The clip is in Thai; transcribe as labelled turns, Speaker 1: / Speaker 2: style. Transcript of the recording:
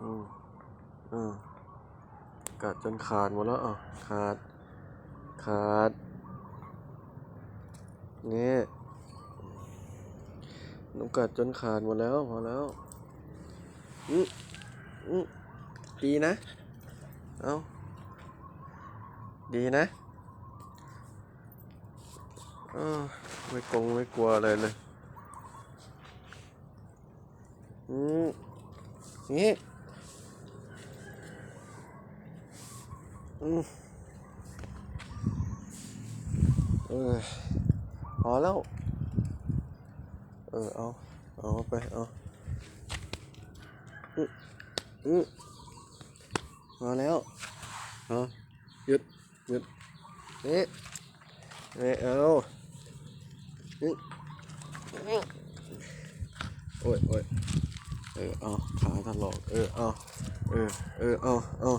Speaker 1: อืมอืมกัดจนขาดหมดแล้วอะขาด ขาดนี่น้องกัดจนขาดหมดแล้วพอแล้วอืมอืมดีนะ เอาดีนะออไม่กงไม่กลัวอะไรเลยอืมนี่อืม เออพอแล้ว เออ เอา เอาไป เอาอืมอืมพอแล้วเอาหยุด หยุดนี่ไม่เอาอือืมโอ้ยโอ้ยเออ เอา ขาถลอก เออ เอา เออ เออ เอา เอา